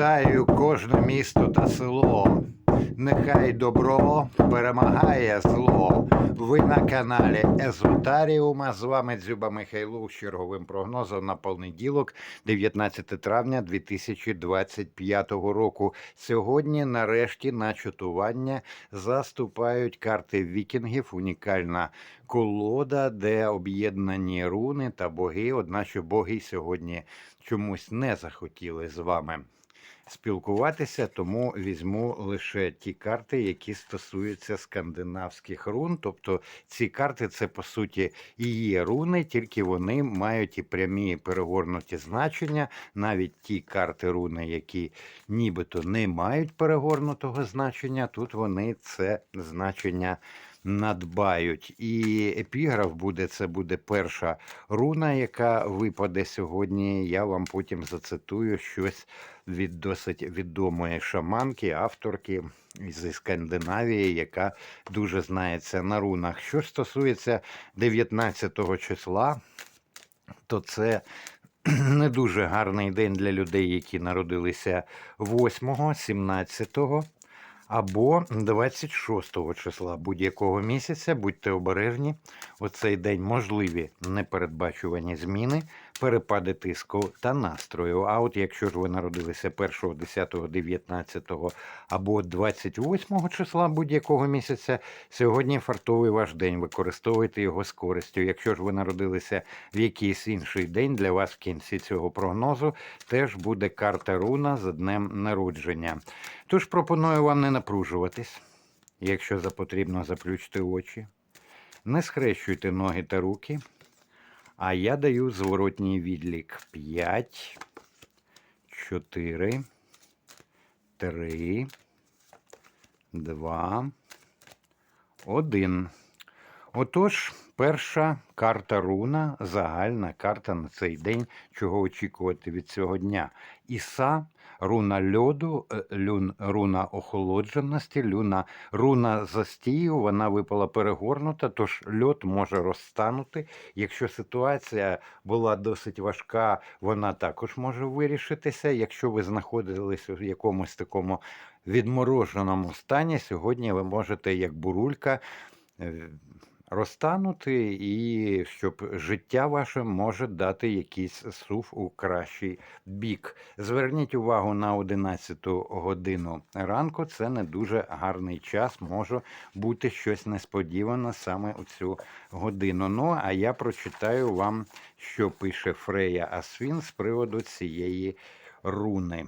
Вітаю кожне місто та село. Нехай добро перемагає зло. Ви на каналі Езотаріума. З вами Дзюба Михайлов з черговим прогнозом на понеділок, 19 травня 2025 року. Сьогодні, нарешті, на чатування заступають карти вікінгів. Унікальна колода, де об'єднані руни та боги. Одначе боги сьогодні чомусь не захотіли з вами спілкуватися, тому візьму лише ті карти, які стосуються скандинавських рун. Тобто ці карти це по суті і є руни, тільки вони мають і прямі перегорнуті значення. Навіть ті карти руни, які нібито не мають перегорнутого значення, тут вони це значення. Надбають, і епіграф буде це буде перша руна, яка випаде сьогодні. Я вам потім зацитую щось від досить відомої шаманки, авторки зі Скандинавії, яка дуже знається на рунах. Що стосується 19 числа, то це не дуже гарний день для людей, які народилися 8, 17 або 26 числа будь-якого місяця. Будьте обережні. У цей день можливі непередбачувані зміни, перепади тиску та настрою. А от якщо ж ви народилися 1, 10, 19 або 28 числа будь-якого місяця, сьогодні фартовий ваш день. Використовуйте його з користю. Якщо ж ви народилися в якийсь інший день, для вас в кінці цього прогнозу теж буде карта руна за днем народження. Тож пропоную вам не напружуватись, якщо за потрібно заплющити очі. Не схрещуйте ноги та руки. А я даю зворотній відлік 5, 4, 3, 2, 1. Отож, перша карта руна, загальна карта на цей день, чого очікувати від цього дня. Іса, руна льоду, е, люн, руна охолодженості, люна, руна застію, вона випала перегорнута, тож льод може розтанути. Якщо ситуація була досить важка, вона також може вирішитися. Якщо ви знаходилися в якомусь такому відмороженому стані, сьогодні ви можете, як бурулька, е, розтанути, і щоб життя ваше може дати якийсь сув у кращий бік. Зверніть увагу на 11 годину ранку. Це не дуже гарний час. Може бути щось несподіване саме у цю годину. Ну а я прочитаю вам, що пише Фрея Асвін з приводу цієї руни.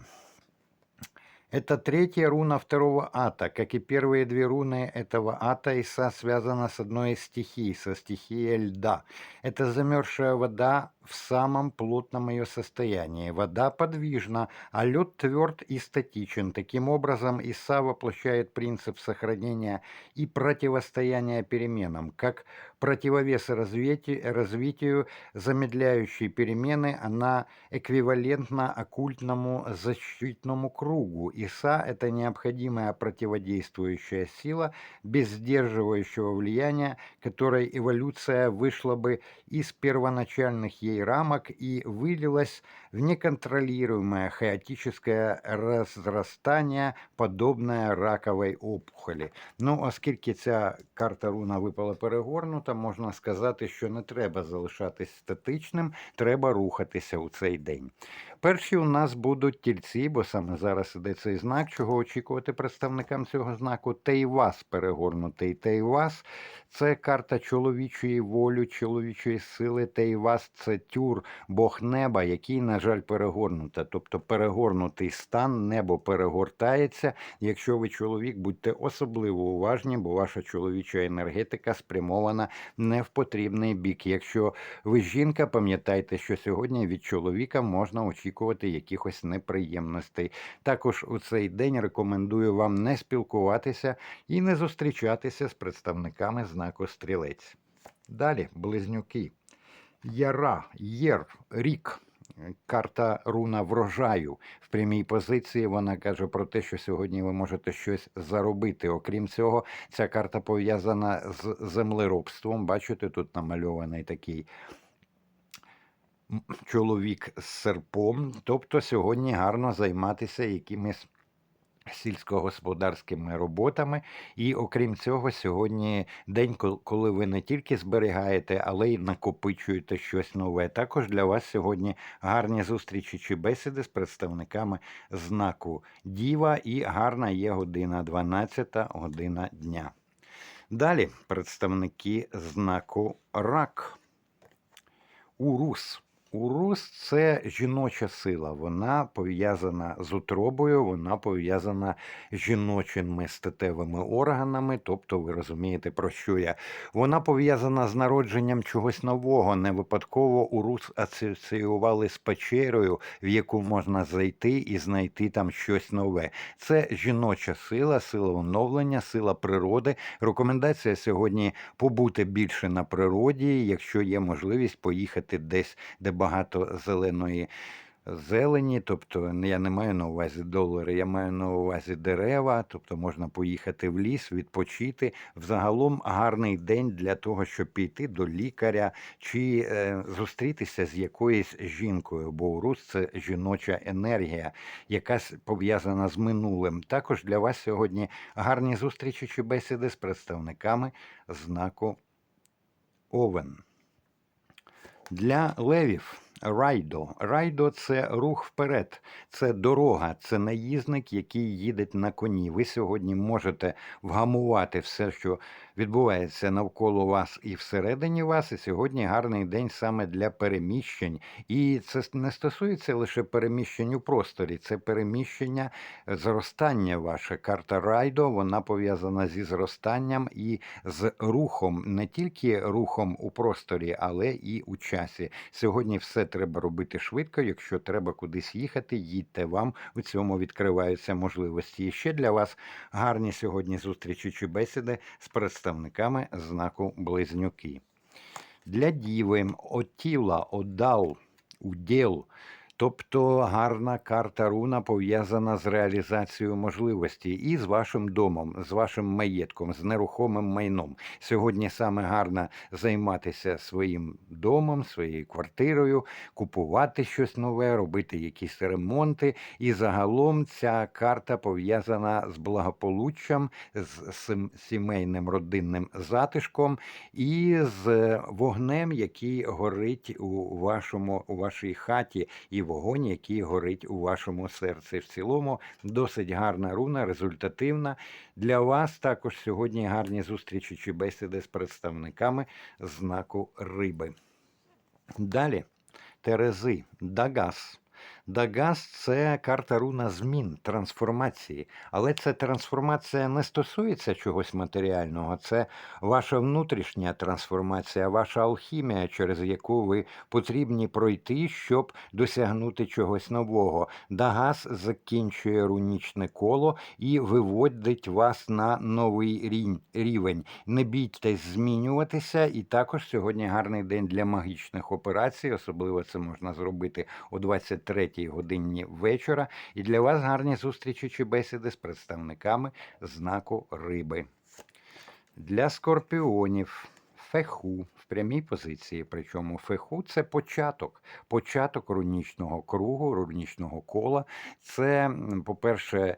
Это третья руна второго ата. Как и первые две руны этого ата, Иса связана с одной из стихий, со стихией льда. Это замерзшая вода в самом плотном ее состоянии. Вода подвижна, а лед тверд и статичен. Таким образом, Иса воплощает принцип сохранения и противостояния переменам. Как противовес развитию, развитию замедляющей перемены, она эквивалентна оккультному защитному кругу. Иса – это необходимая противодействующая сила без сдерживающего влияния, которой эволюция вышла бы из первоначальных ей рамок и вылилось в неконтролируемое хаотическое разрастание, подобное раковой опухолі. Ну, оскільки ця карта руна випала перегорнута, можна сказати, що не треба залишатись статичним, треба рухатися у цей день. Перші у нас будуть тільці, бо саме зараз іде цей знак, чого очікувати представникам цього знаку. Тейвас перегорнутий. Тейвас це карта чоловічої волі, чоловічої сили. Тейвас це тюр, Бог неба, який, на жаль, перегорнута. Тобто перегорнутий стан, небо перегортається. Якщо ви чоловік, будьте особливо уважні, бо ваша чоловіча енергетика спрямована не в потрібний бік. Якщо ви жінка, пам'ятайте, що сьогодні від чоловіка можна очікувати якихось неприємностей. Також у цей день рекомендую вам не спілкуватися і не зустрічатися з представниками знаку стрілець. Далі близнюки. Яра, Єр, рік. Карта руна врожаю в прямій позиції. Вона каже про те, що сьогодні ви можете щось заробити. Окрім цього, ця карта пов'язана з землеробством. Бачите, тут намальований такий чоловік з серпом. Тобто сьогодні гарно займатися якимись сільськогосподарськими роботами. І окрім цього, сьогодні день, коли ви не тільки зберігаєте, але й накопичуєте щось нове. Також для вас сьогодні гарні зустрічі чи бесіди з представниками знаку Діва і гарна є година, 12 година дня. Далі представники знаку Рак. Урус. Урус це жіноча сила. Вона пов'язана з утробою, вона пов'язана з жіночими статевими органами. Тобто, ви розумієте, про що я. Вона пов'язана з народженням чогось нового. Не випадково урус асоціювали з печерою, в яку можна зайти і знайти там щось нове. Це жіноча сила, сила оновлення, сила природи. Рекомендація сьогодні побути більше на природі, якщо є можливість поїхати десь, де багато зеленої зелені. Тобто я не маю на увазі долари, я маю на увазі дерева, тобто можна поїхати в ліс, відпочити. Взагалом гарний день для того, щоб піти до лікаря чи е, зустрітися з якоюсь жінкою, бо урус це жіноча енергія, якась пов'язана з минулим. Також для вас сьогодні гарні зустрічі чи бесіди з представниками знаку Овен. Для левів райдо. Райдо це рух вперед, це дорога, це наїзник, який їде на коні. Ви сьогодні можете вгамувати все, що відбувається навколо вас і всередині вас. І сьогодні гарний день саме для переміщень. І це не стосується лише переміщень у просторі, це переміщення зростання ваше. Карта райдо вона пов'язана зі зростанням і з рухом, не тільки рухом у просторі, але і у часі. Сьогодні все треба робити швидко. Якщо треба кудись їхати, їдьте вам. У цьому відкриваються можливості. І ще для вас гарні сьогодні зустрічі чи бесіди з представниками знаку Близнюки. Для діви отіла, одал, уділ. Тобто гарна карта руна пов'язана з реалізацією можливості і з вашим домом, з вашим маєтком, з нерухомим майном. Сьогодні саме гарно займатися своїм домом, своєю квартирою, купувати щось нове, робити якісь ремонти. І загалом ця карта пов'язана з благополуччям, з сімейним родинним затишком і з вогнем, який горить у вашому у вашій хаті, і вогонь, який горить у вашому серці. В цілому досить гарна руна, результативна. Для вас також сьогодні гарні зустрічі чи бесіди з представниками знаку риби. Далі Терези, Дагас. Дагас це карта руна змін, трансформації. Але ця трансформація не стосується чогось матеріального. Це ваша внутрішня трансформація, ваша алхімія, через яку ви потрібні пройти, щоб досягнути чогось нового. Дагас закінчує рунічне коло і виводить вас на новий рівень. Не бійтесь змінюватися, і також сьогодні гарний день для магічних операцій. Особливо це можна зробити о 23 годині вечора. І для вас гарні зустрічі чи бесіди з представниками знаку риби. Для скорпіонів феху в прямій позиції. Причому феху це початок, початок рунічного кругу, рунічного кола. Це, по-перше,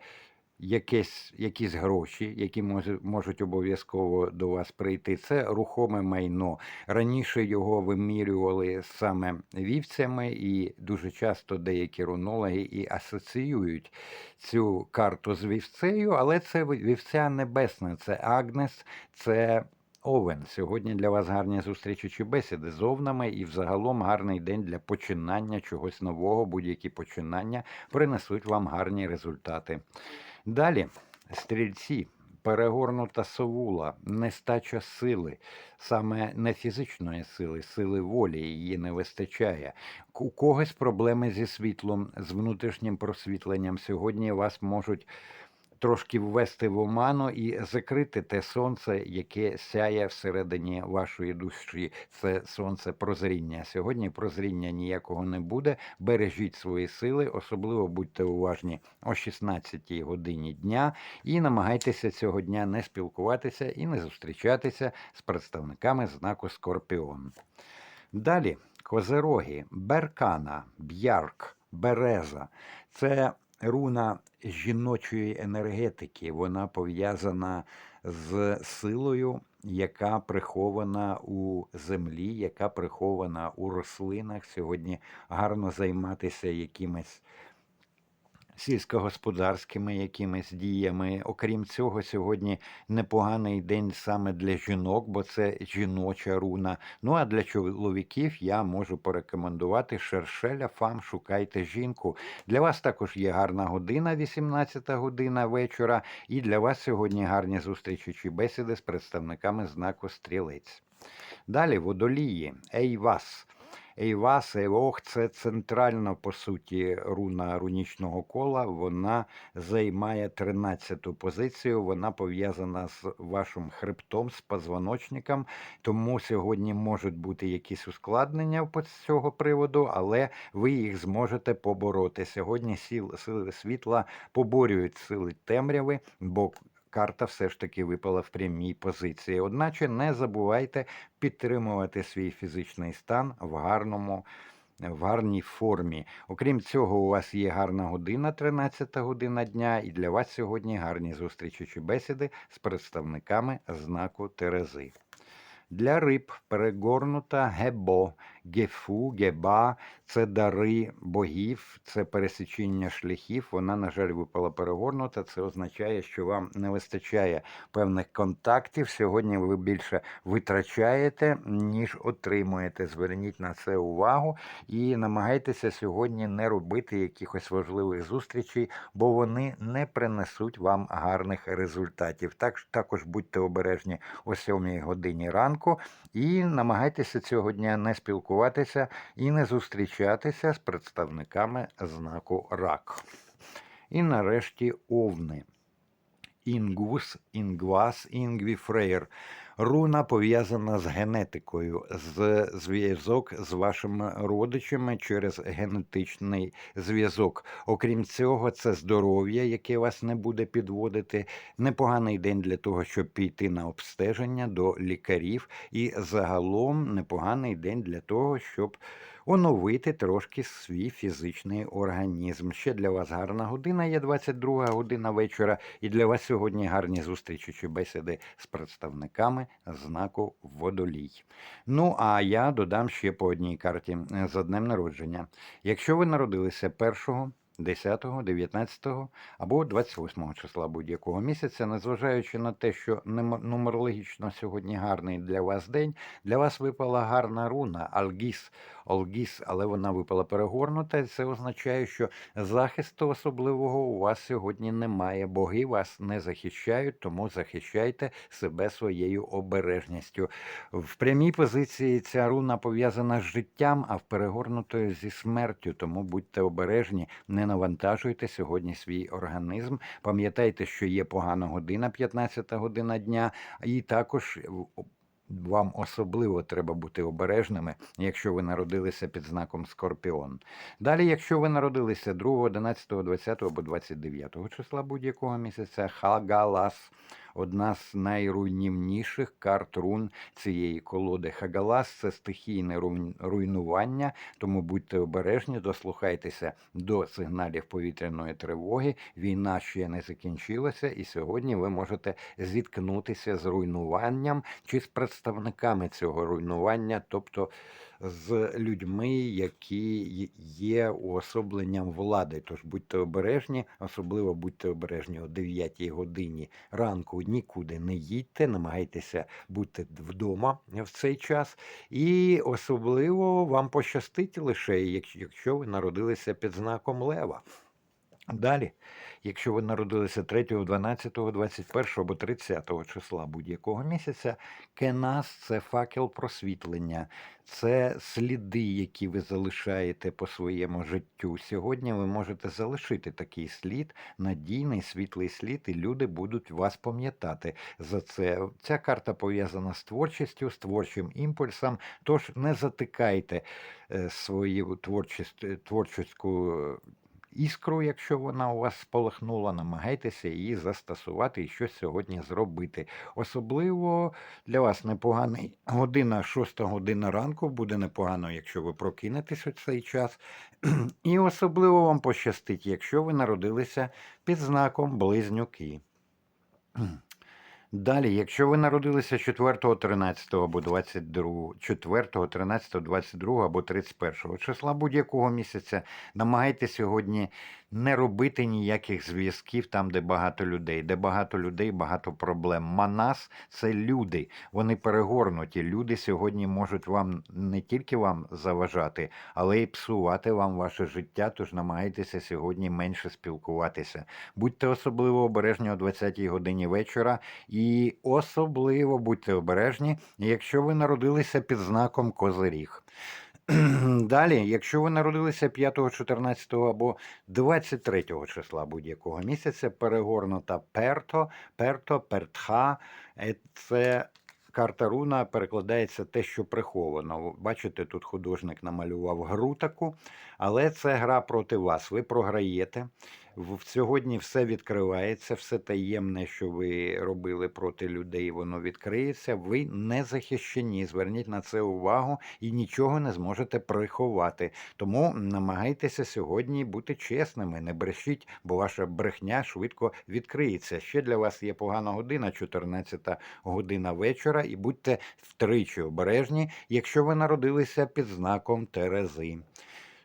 якесь, якісь гроші, які може- можуть обов'язково до вас прийти. Це рухоме майно. Раніше його вимірювали саме вівцями, і дуже часто деякі рунологи і асоціюють цю карту з вівцею, але це вівця небесна, це Агнес, це Овен. Сьогодні для вас гарні зустрічі чи бесіди з овнами, і взагалом гарний день для починання чогось нового. Будь-які починання принесуть вам гарні результати. Далі, стрільці. Перегорнута совула, нестача сили, саме не фізичної сили, сили волі її не вистачає. У когось проблеми зі світлом, з внутрішнім просвітленням. Сьогодні вас можуть трошки ввести в оману і закрити те сонце, яке сяє всередині вашої душі. Це сонце прозріння. Сьогодні прозріння ніякого не буде. Бережіть свої сили, особливо будьте уважні о 16-й годині дня і намагайтеся цього дня не спілкуватися і не зустрічатися з представниками знаку Скорпіон. Далі козероги, беркана, б'ярк, береза. Це руна жіночої енергетики. Вона пов'язана з силою, яка прихована у землі, яка прихована у рослинах. Сьогодні гарно займатися якимись сільськогосподарськими якимись діями. Окрім цього, сьогодні непоганий день саме для жінок, бо це жіноча руна. Ну а для чоловіків я можу порекомендувати Шершеля Фам. Шукайте жінку. Для вас також є гарна година, 18 година вечора. І для вас сьогодні гарні зустрічі чи бесіди з представниками знаку Стрілець. Далі водолії, Ейвас. Ейвас, Ейвох це центральна, по суті, руна рунічного кола. Вона займає 13-ту позицію. Вона пов'язана з вашим хребтом, з позвоночником. Тому сьогодні можуть бути якісь ускладнення з цього приводу, але ви їх зможете побороти. Сьогодні сіл, сили світла поборюють сили темряви, бо карта все ж таки випала в прямій позиції. Одначе не забувайте підтримувати свій фізичний стан в гарному. В гарній формі. Окрім цього, у вас є гарна година, 13 година дня, і для вас сьогодні гарні зустрічі чи бесіди з представниками знаку Терези. Для риб перегорнута гебо, гефу, геба це дари богів, це пересічення шляхів. Вона, на жаль, випала перегорнута. Це означає, що вам не вистачає певних контактів. Сьогодні ви більше витрачаєте, ніж отримуєте. Зверніть на це увагу і намагайтеся сьогодні не робити якихось важливих зустрічей, бо вони не принесуть вам гарних результатів. Так, також будьте обережні о 7 годині ранку і намагайтеся цього дня не спілкуватися і не зустрічатися з представниками знаку рак. І нарешті овни. Інгус, інгвас, інгвіфрейр. Руна пов'язана з генетикою, з зв'язок з вашими родичами через генетичний зв'язок. Окрім цього, це здоров'я, яке вас не буде підводити. Непоганий день для того, щоб піти на обстеження до лікарів, і загалом непоганий день для того, щоб оновити трошки свій фізичний організм. Ще для вас гарна година, є 22 година вечора, і для вас сьогодні гарні зустрічі чи бесіди з представниками знаку Водолій. Ну, а я додам ще по одній карті е, за днем народження. Якщо ви народилися 1 10, 19 або 28 числа будь-якого місяця, незважаючи на те, що нумерологічно сьогодні гарний для вас день, для вас випала гарна руна Алгіс, Олгіс, але вона випала перегорнута. і Це означає, що захисту особливого у вас сьогодні немає. Боги вас не захищають, тому захищайте себе своєю обережністю. В прямій позиції ця руна пов'язана з життям, а в перегорнутої зі смертю. Тому будьте обережні, не навантажуйте сьогодні свій організм. Пам'ятайте, що є погана година, 15 година дня, і також вам особливо треба бути обережними, якщо ви народилися під знаком Скорпіон. Далі, якщо ви народилися 2, 11, 20 або 29 числа будь-якого місяця, Хагалас одна з найруйнівніших карт рун цієї колоди. Хагалас це стихійне руйн- руйнування, тому будьте обережні, дослухайтеся до сигналів повітряної тривоги. Війна ще не закінчилася, і сьогодні ви можете зіткнутися з руйнуванням чи з представниками цього руйнування, тобто з людьми, які є уособленням влади. Тож будьте обережні, особливо будьте обережні о 9 годині ранку. Нікуди не їдьте, намагайтеся бути вдома в цей час. І особливо вам пощастить лише, якщо- ви народилися під знаком лева. Далі, якщо ви народилися 3, 12, 21 або 30 числа будь-якого місяця, кенас це факел просвітлення, це сліди, які ви залишаєте по своєму життю. Сьогодні ви можете залишити такий слід, надійний світлий слід, і люди будуть вас пам'ятати за це. Ця карта пов'язана з творчістю, з творчим імпульсом. Тож не затикайте е, свою творчість, творчіську іскру, якщо вона у вас спалахнула, намагайтеся її застосувати і щось сьогодні зробити. Особливо для вас непоганий година, шоста година ранку буде непогано, якщо ви прокинетесь у цей час. І особливо вам пощастить, якщо ви народилися під знаком близнюки. Далі, якщо ви народилися 4, 13 або 22, 4, 13, 22 або 31 числа будь-якого місяця, намагайтеся сьогодні не робити ніяких зв'язків там, де багато людей, де багато людей, багато проблем. Манас це люди, вони перегорнуті. Люди сьогодні можуть вам не тільки вам заважати, але й псувати вам ваше життя. Тож намагайтеся сьогодні менше спілкуватися. Будьте особливо обережні о 20-й годині вечора, і особливо будьте обережні, якщо ви народилися під знаком Козиріг. Далі, якщо ви народилися 5, 14 або 23 числа будь-якого місяця, перегорнута перто, перто, пертха, е, це карта руна перекладається те, що приховано. Бачите, тут художник намалював гру таку, але це гра проти вас. Ви програєте. В- Сьогодні все відкривається, все таємне, що ви робили проти людей, воно відкриється. Ви не захищені. Зверніть на це увагу і нічого не зможете приховати. Тому намагайтеся сьогодні бути чесними, не брешіть, бо ваша брехня швидко відкриється. Ще для вас є погана година, 14 година вечора, і будьте втричі обережні, якщо ви народилися під знаком Терези.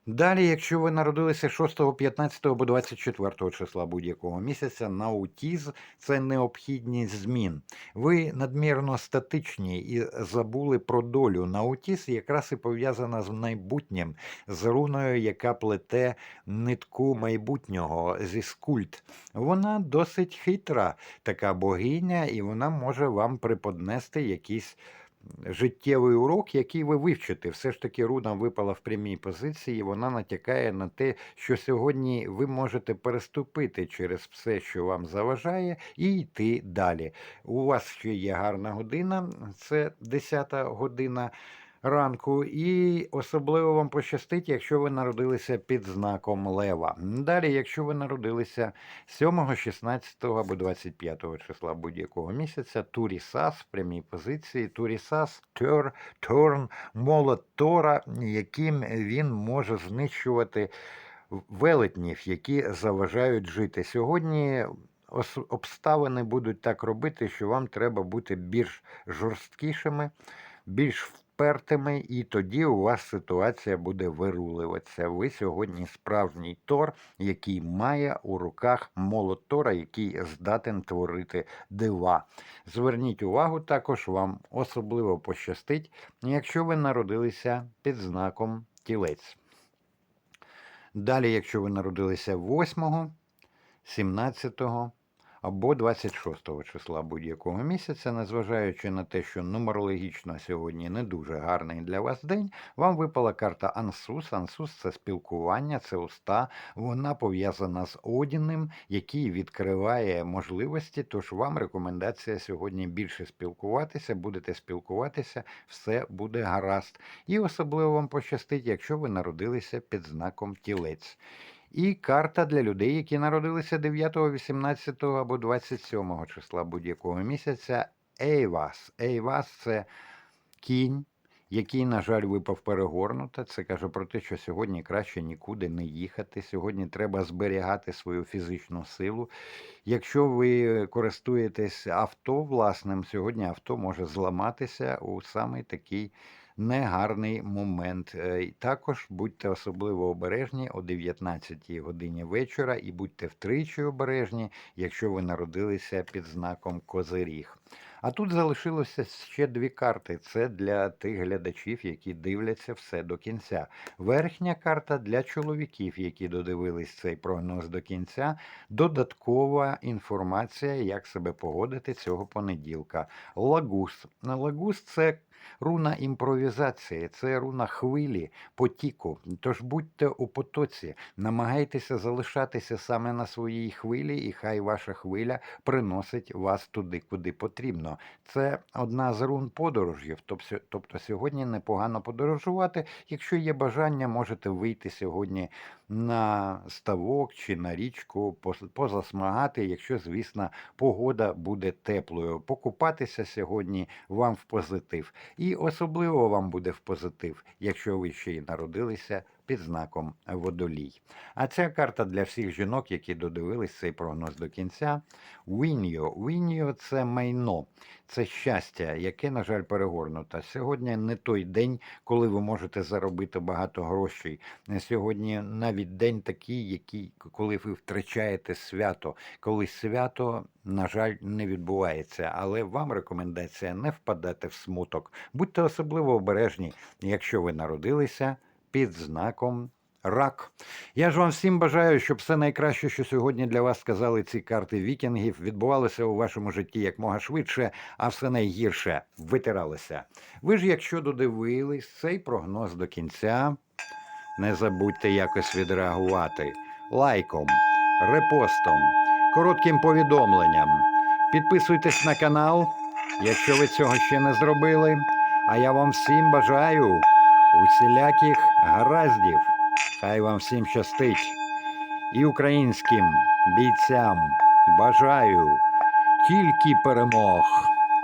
Далі, якщо ви народилися 6, 15 або 24 числа будь-якого місяця, наутіз це необхідність змін. Ви надмірно статичні і забули про долю. Наутіз якраз і пов'язана з майбутнім, з руною, яка плете нитку майбутнього зі скульт. Вона досить хитра, така богиня, і вона може вам приподнести якісь життєвий урок, який ви вивчите. Все ж таки руна випала в прямій позиції, вона натякає на те, що сьогодні ви можете переступити через все, що вам заважає, і йти далі. У вас ще є гарна година, це 10 година. Ранку, і особливо вам пощастить, якщо ви народилися під знаком Лева. Далі, якщо ви народилися 7, 16 або 25 числа будь-якого місяця, Турісас в прямій позиції, Турісас, Тер, Торн, молот Тора, яким він може знищувати велетнів, які заважають жити. Сьогодні обставини будуть так робити, що вам треба бути більш жорсткішими, більш впертими, і тоді у вас ситуація буде вируливатися. Ви сьогодні справжній Тор, який має у руках молот Тора, який здатен творити дива. Зверніть увагу, також вам особливо пощастить, якщо ви народилися під знаком тілець. Далі, якщо ви народилися 8, 17 або 26 числа будь-якого місяця, незважаючи на те, що нумерологічно сьогодні не дуже гарний для вас день, вам випала карта Ансус. Ансус це спілкування, це уста. Вона пов'язана з Одіним, який відкриває можливості. Тож вам рекомендація сьогодні більше спілкуватися, будете спілкуватися, все буде гаразд. І особливо вам пощастить, якщо ви народилися під знаком тілець. І карта для людей, які народилися 9, 18 або 27 числа будь-якого місяця. Ейвас. Ейвас це кінь, який, на жаль, випав перегорнуто. Це каже про те, що сьогодні краще нікуди не їхати. Сьогодні треба зберігати свою фізичну силу. Якщо ви користуєтесь авто власним, сьогодні авто може зламатися у самий такий негарний момент. Е, Також будьте особливо обережні о 19 годині вечора і будьте втричі обережні, якщо ви народилися під знаком Козиріг. А тут залишилося ще дві карти. Це для тих глядачів, які дивляться все до кінця. Верхня карта для чоловіків, які додивились цей прогноз до кінця. Додаткова інформація, як себе поводити цього понеділка. Лагус. Лагус це руна імпровізації, це руна хвилі, потіку. Тож будьте у потоці, намагайтеся залишатися саме на своїй хвилі, і хай ваша хвиля приносить вас туди, куди потрібно. Це одна з рун подорожів. Тобто сьогодні непогано подорожувати. Якщо є бажання, можете вийти сьогодні на ставок чи на річку позасмагати, якщо, звісно, погода буде теплою. Покупатися сьогодні вам в позитив. І особливо вам буде в позитив, якщо ви ще й народилися під знаком водолій. А ця карта для всіх жінок, які додивились цей прогноз до кінця. Віньо. Віньо це майно, це щастя, яке, на жаль, перегорнуто. Сьогодні не той день, коли ви можете заробити багато грошей. Сьогодні навіть день такий, який, коли ви втрачаєте свято, коли свято, на жаль, не відбувається. Але вам рекомендація не впадати в смуток. Будьте особливо обережні, якщо ви народилися під знаком. Рак. Я ж вам всім бажаю, щоб все найкраще, що сьогодні для вас сказали ці карти вікінгів, відбувалося у вашому житті якмога швидше, а все найгірше витиралося. Ви ж, якщо додивились цей прогноз до кінця, не забудьте якось відреагувати лайком, репостом, коротким повідомленням. Підписуйтесь на канал, якщо ви цього ще не зробили. А я вам всім бажаю усіляких гараздів. Хай вам всім щастить. І українським бійцям бажаю тільки перемог.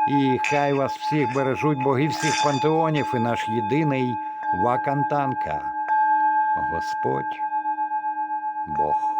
І хай вас всіх бережуть боги всіх пантеонів і наш єдиний Вакантанка. Господь Бог.